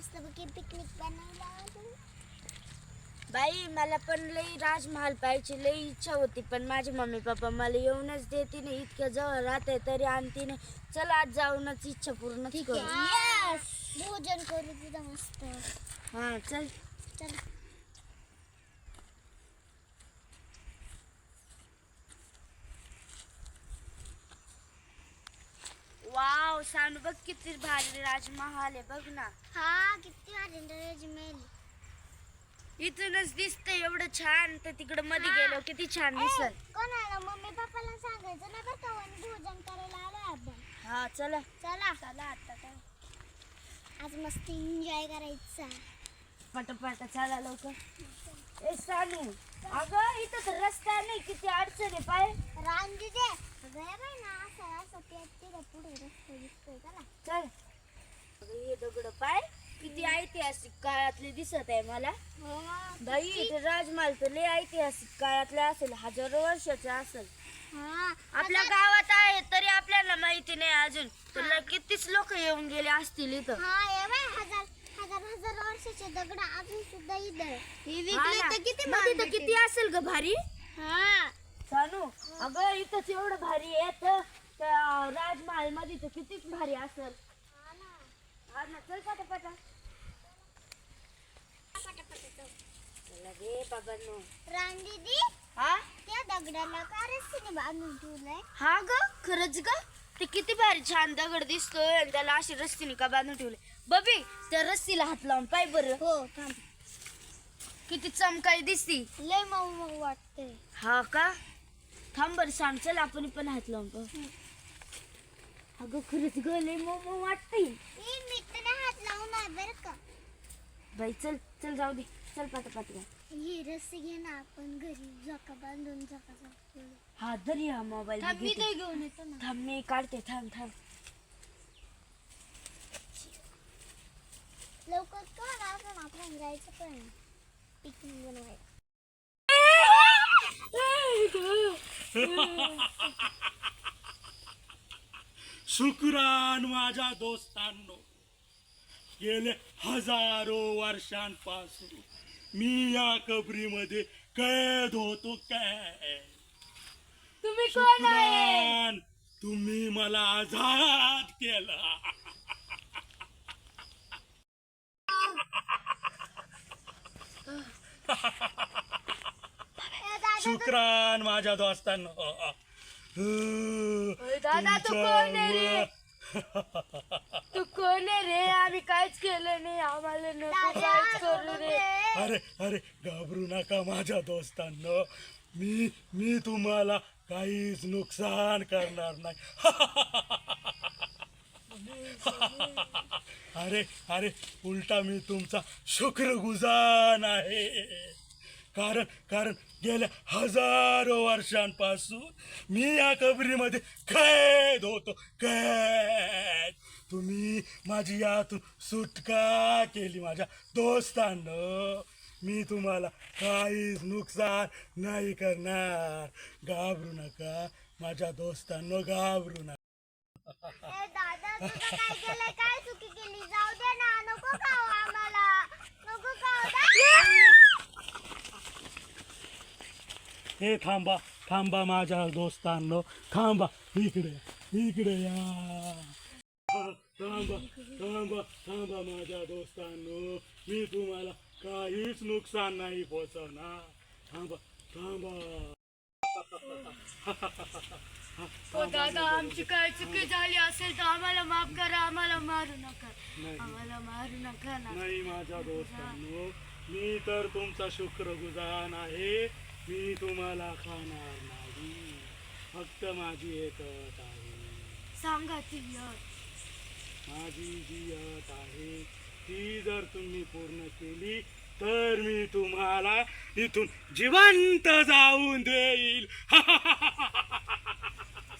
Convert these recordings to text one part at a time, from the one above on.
मस्त पिकनिक बनवला बाई मला पण लई राजमहाल पाहायची लई इच्छा होती पण माझी मम्मी पप्पा मला येऊनच देते नाही. इतक्या जवळ राहते तरी आणते नाही. चला आज जाऊनच इच्छा पूर्ण ठीक करू. आहे भोजन करू तिथं मस्त. हा चल. चल. वाव सांड बघ किती भारी राजमहाल आहे बघ ना. हा किती भारी रेजमेल इथूनच दिसतंय एवढं छान तर तिकडं मध्ये गेलो किती छान दिसल. कोणाला? मम्मी पप्पाला सांगायचं ना बरं का वनी भोजन करायला आलो आपण. हा चला. चला. चला आता काय. आज मस्त एन्जॉय करायचा. पटापट चला लवकर. ए सानू अगं इथं तर रस्ता नाही किती अडचण आहे पाय. रांजी दे चला. हे दगड पाय किती ऐतिहासिक काळातले दिसत आहे मला. हो बाई इथे राजमहाल तर लय ऐतिहासिक काळातले असेल हजारो वर्षाचे असेल. हा. आपल्या गावात आहे तरी आपल्याला माहिती नाही अजून. तर ल- कितीच लोक येऊन गेले असतील इथं. हजार वर्षाचे दगड अजून सुद्धा इथं. किती असेल ग भारी? हा. सानू अगं इथंच एवढं भारी त्या राजमहाल मध्ये तर कितीच भारी असेल. हा ना चल पटापटा. चला गे बाबांनो रानदीदी हा? त्या दगडाला का रस्त्याने बांधून ठेवलंय? हा ग खरंच ग? ते किती भारी छान दगड दिसतोय आणि त्याला अशी रस्तीने का बांधून ठेवले बबी त्या रस्सीला हात लावून पाय बरं. हो थांब. किती चमकाई दिसती. लय मऊ मऊ वाटतंय. हा का? थांब बरं सांग. चल आपण पण हात लावून पाहू. अगं खरंच ग लय मऊ मऊ वाटतंय मी तर नाही हात लावणार बरं का? बाई चल चल जाऊ दे. चल पाटा पाटा ही रस्सी घे ना आपण घरी झोका बांधून झोका झोका हा धरी हा मोबाईल थांब मी ते घेऊन येतो ना? थांब मी काढते थांब थांब. लवकर कर आपण आपण जायचं पण. पिकनिक बनवायला शुक्रान माझ्या दोस्तांनो गेले हजारो वर्षांपासून मी या कबरीमध्ये कैद होतो काय? तुम्ही कोण आहे शुक्रान तुम्ही मला आझाद केला. शुक्रान माझ्या दोस्तांनो. दादा, तू कोण आहे रे? तू कोण आहे रे? आम्ही काहीच केलं नाही. आम्हाला नको काहीच करू रे? अरे अरे घाबरू नका माझ्या दोस्तांनो. मी मी तुम्हाला काहीच नुकसान करणार नाही. अरे अरे उलटा मी तुमचा शुक्रगुजार आहे. कारण कारण गेल्या हजारो वर्षांपासून मी या कबरीमध्ये कैद होतो कैद. तुम्ही माझी यातून सुटका केली माझ्या दोस्तांनो. मी तुम्हाला काहीच नुकसान नाही करणार. घाबरू नका माझ्या दोस्तांनो घाबरू नका. दादा तुझं काय केलं काय चुकी केली? जाऊ दे ना नको खाऊ आम्हाला नको खाऊ हे थांबा थांबा माझ्या दोस्तांनो थांबा इकडे इकडे या थांबा थांबा थांबा माझ्या दोस्तांनो मी तुम्हाला काहीच नुकसान नाही पोचवणार थांबा थांबा हो दादा आमची काय चुकी झाली असेल तर आम्हाला माफ करा आम्हाला मारू नका नाही आम्हाला मारू नका ना नाही माझ्या दोस्तांनो मी तर तुमचा शुक्रगुजार आहे मी तुम्हाला खाणार नाही. फक्त माझी एक अट आहे. सांगा ती यश. माझी जी अट आहे ती जर तुम्ही पूर्ण केली तर मी तुम्हाला इथून जिवंत जाऊन देईल.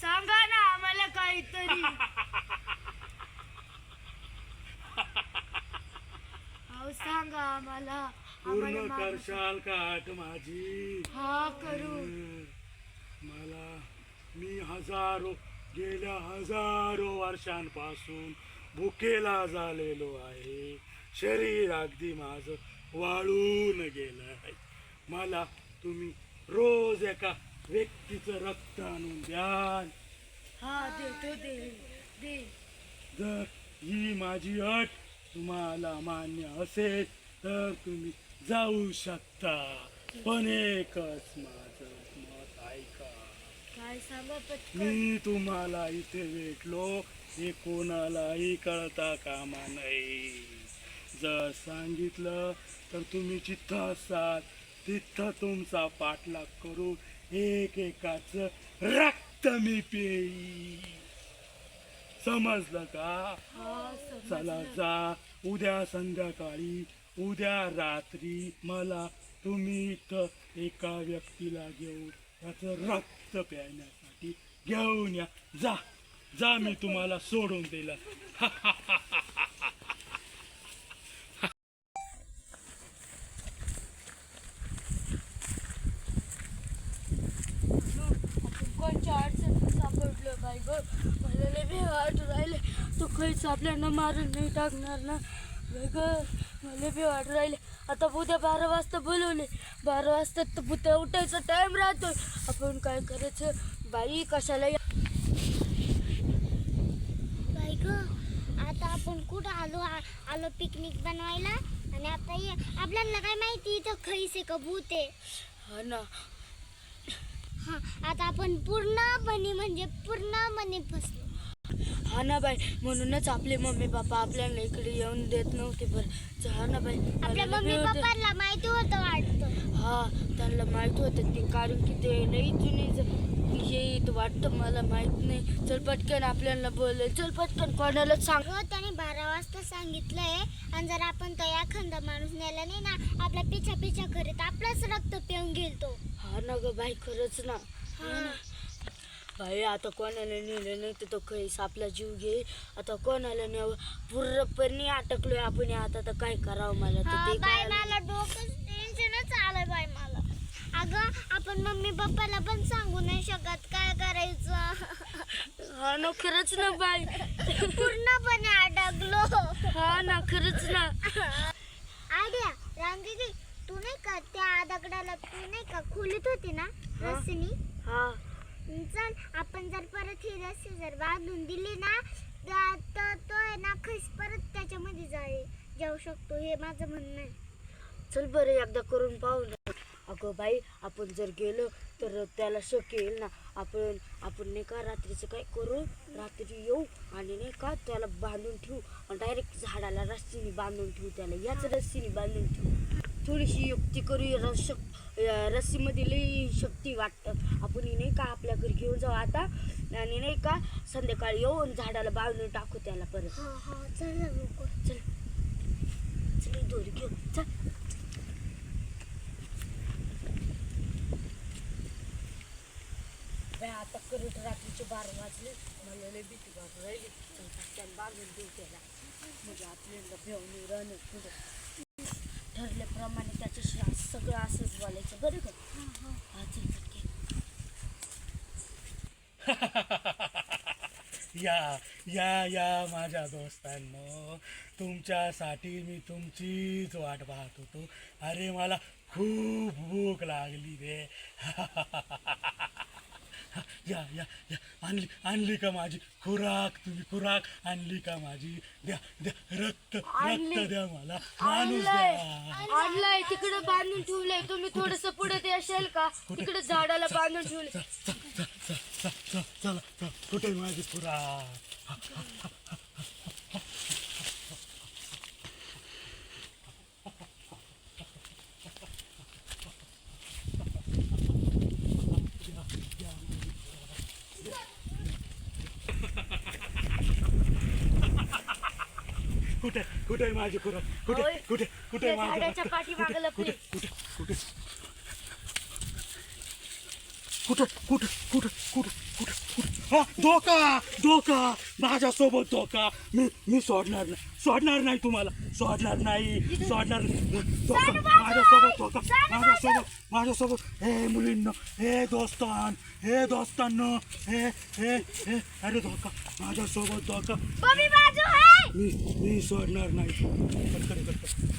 सांगा ना आम्हाला काहीतरी. अहो सांगा आम्हाला. पूर्ण करशाल का अट माझी. हा करू. मला मी हजारो गेल्या हजारो वर्षांपासून भुकेला झालेलो आहे. शरीर अगदी माझं वाळून गेलंय मला तुम्ही रोज एका व्यक्तीचं रक्त आणून द्याल. हा देतो दे दे. जर ही माझी अट तुम्हाला मान्य असेल तर तुम्ही जाऊ शकता. पण एकच माझं मत ऐका. काय सांगा पटकन? मी तुम्हाला इथे भेटलो हे कोणालाही कळता कामा नाही जर सांगितलं तर तुम्ही जिथं असाल. तिथं तुमचा पाठलाग करून एक एकाच रक्त मी पेई समजलं का? हा चला जा उद्या संध्याकाळी उद्या रात्री मला तुम्ही इथं एका व्यक्तीला घेऊन त्याचं रक्त प्यायण्यासाठी घेऊन या. जा जा मी तुम्हाला सोडून दिलं कोणच्या अडचणीत मला लय भीती वाटू राहिले तू खैच आपल्याला मारून नाही टाकणार ना. मला बी वाटू राहिले. आता उद्या बारा वाजता बोलवले बारा वाजता तर भूत्या उठायचा टाइम राहतोय. आपण काय करायचं? बाई कशाला या- बाई ग आता आपण कुठं आलो? आलो पिकनिक बनवायला. आणि आता ये. आपल्याला काय माहिती इथं खैस आहे का भूत आहे? हा ना. हा आता आपण पूर्णपणे म्हणजे पूर्णपणे फसलो. हा ना बाई म्हणूनच आपले मम्मी पप्पा आपल्याला इकडे येऊन देत नव्हते बरं. हा ना बाई आपल्या मम्मी. पप्पाला माहिती होतं वाटतं. हा त्यांना माहीत होतं ते कारण की ते लई जुनी हे इथं वाटतं मला माहीत नाही. चल पटकन आपल्याला बोल चल पटकन कोणाला सांग. हो त्याने बारा वाजता सांगितलंय. आणि जर आपण तो एखादा माणूस नेला नाही ना आपल्या पिछा पिछा करीत आपलंच रक्त पिऊन गेल तो हा ना ग बाई खरंच ना. हा. बाई आता कोणाला नेलं नाही तर तो कैस आपला जीव घे. आता कोणाला नेव पूर्णपणे अटकलोय आपण. आता तर काय करावं मला तर ते बाय कळालं. मला डोकं टेन्शनच आलंय बाय मला. अगं आपण मम्मी पप्पाला पण सांगू नाही शकत. काय करायचं? हा ना खरंच ना बाई. पूर्णपणे अडकलो. हा ना खरंच ना. आयडिया रांगी तू नाही का त्या दगडाला तू नाही का खोलीत होती ना रस्सीनी हा. चल आपण जर परत ही रस्सी जर बांधून दिली ना तर तो आहे ना खैस परत त्याच्यामध्ये जाईल जाऊ शकतो हे माझं म्हणणं आहे. चल बरं एकदा करून पाहू ना अगं बाई आपण जर गेलो तर त्याला शक येईल ना. आपण आपण नाही का रात्रीचं काय करू? रात्री येऊ आणि नाही का त्याला बांधून ठेवू. आणि डायरेक्ट झाडाला रस्सीने बांधून ठेवू त्याला. याच रस्सीने बांधून ठेवू. थोडीशी युक्ती करू या रस शक रस्सीमध्ये लई शक्ती वाटतं. आपण नाही का आपल्या घरी घेऊन जाऊ आता आणि नाही का संध्याकाळी येऊ आणि झाडाला बांधून टाकू त्याला परत. हा हा चल ना लवकर. चल. चल ही दोरी घेऊ चल. बाई, आता करत रात्रीचे बारा वाजले. मला लय भीती वाटू राहिली. चल पटकन बांधून देऊ त्याला. म्हणजे आपल्याला भेवून राहणं पुढं. ठरल्याप्रमाणे त्याच्याशी सगळं असंच बोलायचं बरं का? हा चल पटकन या या या माझ्या दोस्तांनो. तुमच्यासाठी मी तुमचीच वाट पाहत होतो. अरे मला खूप भूक लागली रे. या या या. आणली आणली का माझी खुराक? तुम्ही खुराक आणली का माझी? द्या द्या. रक्त रक्त. द्या मला. माणूस आणलंय. द्या. आणलंय. तिकडे बांधून ठेवलंय. तुम्ही थोडस पुढे ते असेल का? तिकडे झाडाला बांधून ठेवलंय. चला चला चला कुठे? माझी पुरा कुठे कुठे माझी पुरा कुठे कुठे कुठे? माझ्या कुठे कुठे? कुठे? कुठे कुठे कुठे कुठे कुठे कुठे? हा धोका धोका. माझ्यासोबत धोका. मी मी सोडणार नाही. सोडणार नाही तुम्हाला. सोडणार नाही. सोडणार धोका. माझ्यासोबत धोका. माझ्यासोबत माझ्यासोबत. हे मुलींनो हे दोस्तान हे दोस्तांनो हे हे हे. अरे धोका. माझ्यासोबत धोका. बबी बाजू आहे मी मी सोडणार नाही.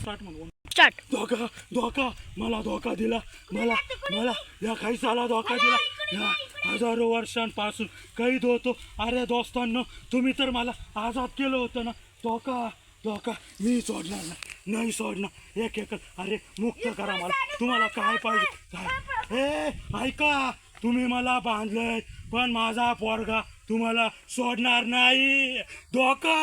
स्टार्ट म्हणून स्टार्ट. धोका धोका मला धोका दिला. मला मला या खैसाला धोका दिला. या हजारो वर्षांपासून कैद होतो. अरे दोस्तांनो तुम्ही तर मला आजाद केलं होतं ना. धोका धोका. मी सोडणार नाही. नाही सोडणार. एक एक अरे मुक्त करा मला. तुम्हाला काय पाहिजे? काय? हे ऐका. तुम्ही मला बांधलंय पण माझा पोरगा तुम्हाला सोडणार नाही. धोका!